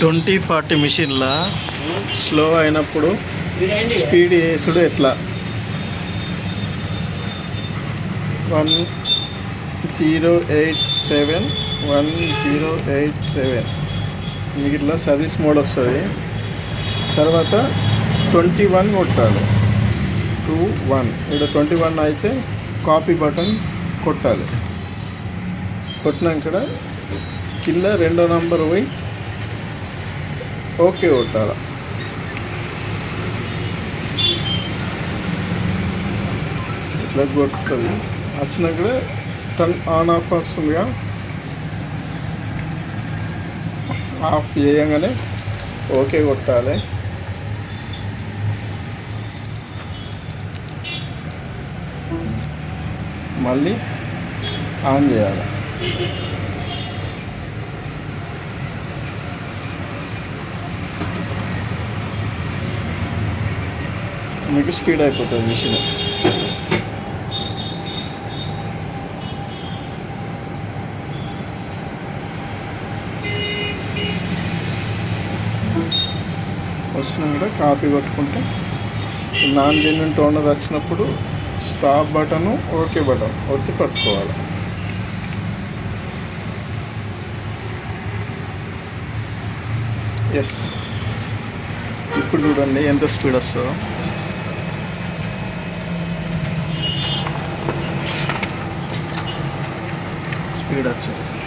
Twenty forty మిషన్లా slow అయినప్పుడు speed చేసుడు ఎట్లా? One zero eight seven one zero eight seven. మీకు ఇట్లా సర్వీస్ మోడ్ వస్తుంది. తర్వాత ట్వంటీ వన్ కొట్టాలి. Two one. ఇక్కడ ట్వంటీ వన్ అయితే కాపీ బటన్ కొట్టాలి. కొట్టినాక కింద రెండో నంబర్ పోయి ఓకే కొట్టాలి ఇట్లా కొట్టుతుంది వచ్చినాక టర్న్ ఆన్ ఆఫ్ వస్తుందిగా. ఆఫ్ చేయగానే ఓకే కొట్టాలి. మళ్ళీ ఆన్ చేయాలి. మీకు స్పీడ్ అయిపోతుంది మిషన్. వచ్చినా కూడా కాపీ కొట్టుకుంటే నాన్ జెన్యున్ టోనర్ వచ్చినప్పుడు స్టాప్ బటను ఓకే బటన్ ఒత్తి పట్టుకోవాలి. ఎస్ ఇప్పుడు చూడండి ఎంత స్పీడ్ వస్తుందో. স্পিড হচ্ছে।